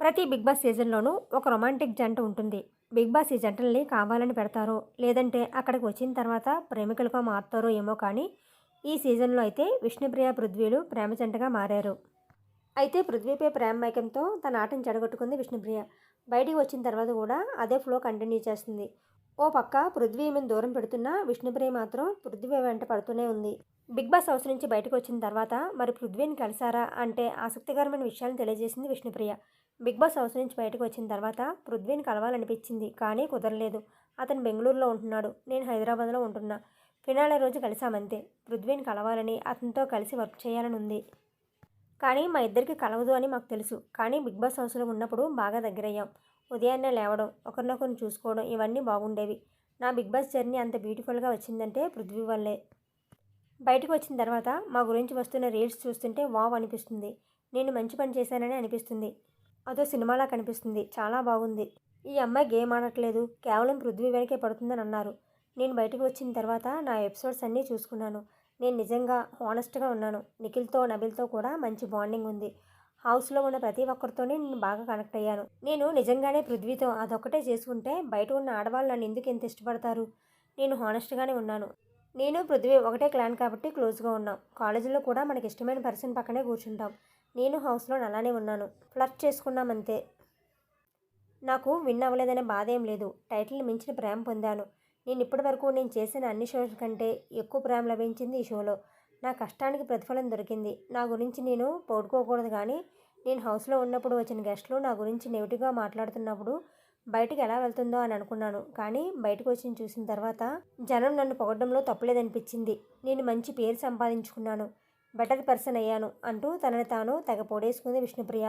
ప్రతి big boss సీజన్లోనూ ఒక romantic జంట ఉంటుంది. బిగ్ బాస్ ఈ జంటల్ని కావాలని పెడతారో లేదంటే అక్కడికి వచ్చిన తర్వాత ప్రేమికులుగా మారుతారో ఏమో కానీ ఈ సీజన్లో అయితే విష్ణుప్రియ పృథ్వీలు ప్రేమ జంటగా మారారు. అయితే పృథ్వీపై ప్రేమ మైకంతో తన ఆటను చెడగొట్టుకుంది విష్ణుప్రియ. బయటికి వచ్చిన తర్వాత కూడా అదే ఫ్లో కంటిన్యూ చేస్తుంది. ఓ పక్క పృథ్వీ ఈమెను దూరం పెడుతున్నా విష్ణుప్రియ మాత్రం పృథ్వీ వెంట పడుతూనే ఉంది. బిగ్ బాస్ హౌస్ నుంచి బయటకు వచ్చిన తర్వాత మరి పృథ్వీని కలిసారా అంటే ఆసక్తికరమైన విషయాలను తెలియజేసింది విష్ణుప్రియ. బిగ్ బాస్ హౌస్ నుంచి బయటకు వచ్చిన తర్వాత పృథ్వీని కలవాలనిపించింది కానీ కుదరలేదు. అతను బెంగళూరులో ఉంటున్నాడు. నేను హైదరాబాద్లో ఉంటున్నా. ఫినాలే రోజు కలిసామంతే. పృథ్వీని కలవాలని అతనితో కలిసి వర్క్ చేయాలని ఉంది కానీ మా ఇద్దరికి కలవదు అని మాకు తెలుసు. కానీ బిగ్ బాస్ హౌస్లో ఉన్నప్పుడు బాగా దగ్గరయ్యాం. ఉదయాన్నే లేవడం ఒకరినొకరిని చూసుకోవడం ఇవన్నీ బాగుండేవి. నా బిగ్ బాస్ జర్నీ అంత బ్యూటిఫుల్గా వచ్చిందంటే పృథ్వీ వల్లే. బయటకు వచ్చిన తర్వాత మా గురించి వస్తున్న రీల్స్ చూస్తుంటే వావ్ అనిపిస్తుంది. నేను మంచి పని చేశానని అనిపిస్తుంది. అదో సినిమాలా కనిపిస్తుంది. చాలా బాగుంది. ఈ అమ్మాయి గేమ్ ఆడట్లేదు. కేవలం పృథ్వీ వెనకే పడుతుందని అన్నారు. నేను బయటకు వచ్చిన తర్వాత నా ఎపిసోడ్స్ అన్నీ చూసుకున్నాను. నేను నిజంగా హానెస్ట్గా ఉన్నాను. నిఖిల్తో నబిల్తో కూడా మంచి బాండింగ్ ఉంది. హౌస్లో ఉన్న ప్రతి ఒక్కరితోనే నేను బాగా కనెక్ట్ అయ్యాను. నేను నిజంగానే పృథ్వీతో అదొక్కటే చేసుకుంటే బయట ఉన్న ఆడవాళ్ళు నన్ను ఎందుకు ఎంత ఇష్టపడతారు? నేను హానెస్ట్గానే ఉన్నాను. నేను పృథ్వీ ఒకటే క్లాన్ కాబట్టి క్లోజ్గా ఉన్నాం. కాలేజీలో కూడా మనకి ఇష్టమైన పర్సన్ పక్కనే కూర్చుంటాం. నేను హౌస్లో అలానే ఉన్నాను. ఫ్లర్ట్ చేసుకున్నామంతే. నాకు విన్ అవ్వలేదనే బాధ ఏం లేదు. టైటిల్ మించిన ప్రేమ పొందాను. నేను ఇప్పటి వరకు నేను చేసిన అన్ని షోస్ కంటే ఎక్కువ ప్రేమ లభించింది ఈ షోలో. నా కష్టానికి ప్రతిఫలం దొరికింది. నా గురించి నేను పోడుకోకూడదు కానీ నేను హౌస్లో ఉన్నప్పుడు వచ్చిన గెస్ట్లు నా గురించి నెగిటివ్గా మాట్లాడుతున్నప్పుడు బయటికి ఎలా వెళ్తుందో అని అనుకున్నాను. కానీ బయటకు వచ్చి చూసిన తర్వాత జనం నన్ను పొగడంలో తప్పులేదనిపించింది. నేను మంచి పేరు సంపాదించుకున్నాను. బెటర్ పర్సన్ అయ్యాను అంటూ తనని తాను తెగ పొడేసుకుంది విష్ణుప్రియ.